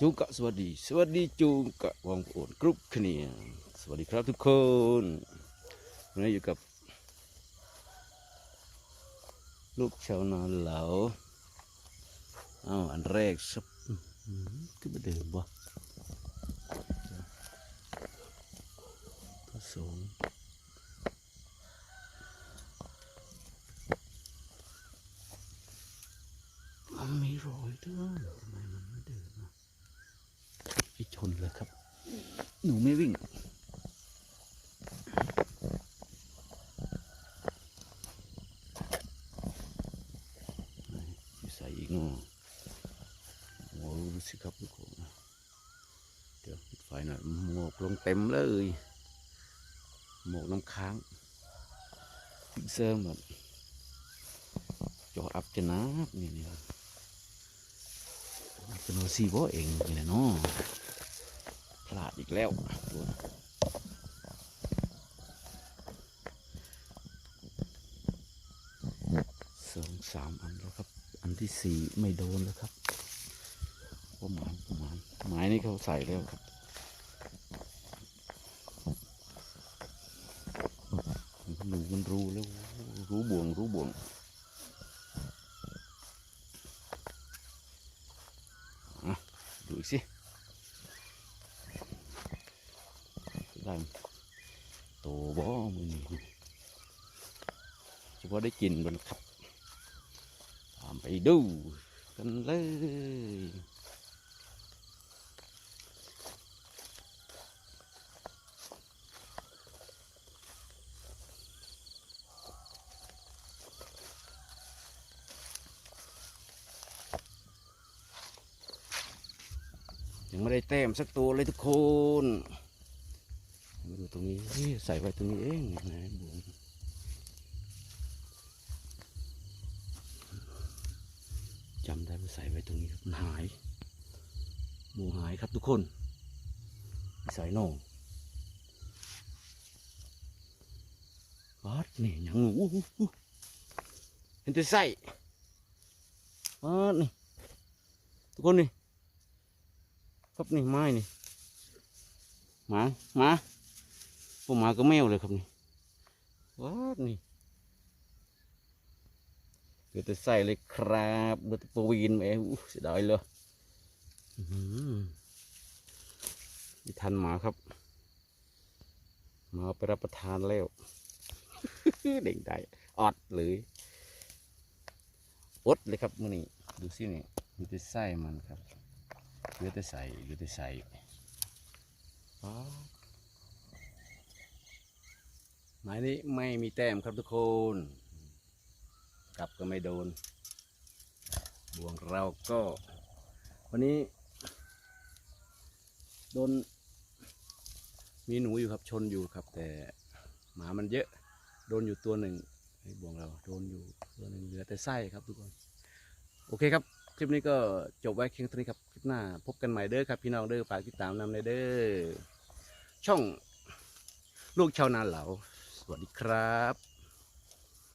จูกะสวัสดี สวัสดีจูกะวงโอนกรุ๊ปขเนียสวัสดีครับทุกคนวันนี้อยู่กับ ลูกชาวนาเหลาอ้าวอันแรกสับอื้อหือขึ้นมาเดิมบ่ตัวสูงมันมีรอยด้วยทำไมมันไม่เดินอะ ไปชนเลยครับ หนูไม่วิ่ง ใส่อีกเนาะโอ้สิครับทุกคนเดี๋ยวปิดไฟหน่อยหมอกลงเต็มเลยหมอกน้ำค้างพิกเซอร์แบบจออัพจะนับนี่นี่เป็นโอซีบ่เองนี่แหละเนาะ แล้วสองสามอันแล้วครับ อันที่สี่ไม่โดนแล้วครับประมาณประมาณไม้นี่เขาใส่แล้วครับมันรู้มันรู้แล้วรู้บ่วงรู้บ่วงดูอีกสิ ได้โตบ่มือนี่เฉพาะได้กินบนครับตามไปดูกันเลยยังไม่ได้แต้มสักตัวเลยทุกคน ตรงนี้ใส่ไว้ตรงนี้เองนะบุ๋มจำได้ว่าใส่ไว้ตรงนี้ครับมันหายหมูหายครับทุกคนใส่น่องวัดนี่ยังอู้เห็นแต่ใส่วัดนี่ทุกคนนี่ครับนี่ไม้นี่มา มา พวกหมาก็แมวเลยครับนี่วัดนี่เดี๋ยวจะใส่เลยครับเดี๋ยวจะปวีนแมอู้เสียดายเลยอืมทันหมาครับหมาไปรับประทานแล้วเด้งได้อดเลยอดเลยครับมือนี้ดูสิเนี่ยดูจะใส่มันครับเหลือแต่ใส่เหลือแต่ใส่ หมายนี้ไม่มีแต้มครับทุกคนกลับก็ไม่โดนบ่วงเราก็ วันนี้ โดน มีหนูอยู่ครับชนอยู่ครับ แต่หมามันเยอะ โดนอยู่ตัวหนึ่งบ่วงเราโดนอยู่ตัวหนึ่งเหลือแต่ไส้ครับทุกคน โอเคครับ คลิปนี้ก็จบไว้เพียงเท่านี้ครับ คลิปหน้า พบกันใหม่เด้อครับ พี่น้องเด้อฝากติดตามนำเลยเด้อช่องลูกชาวนาเหลา วัสดีครับ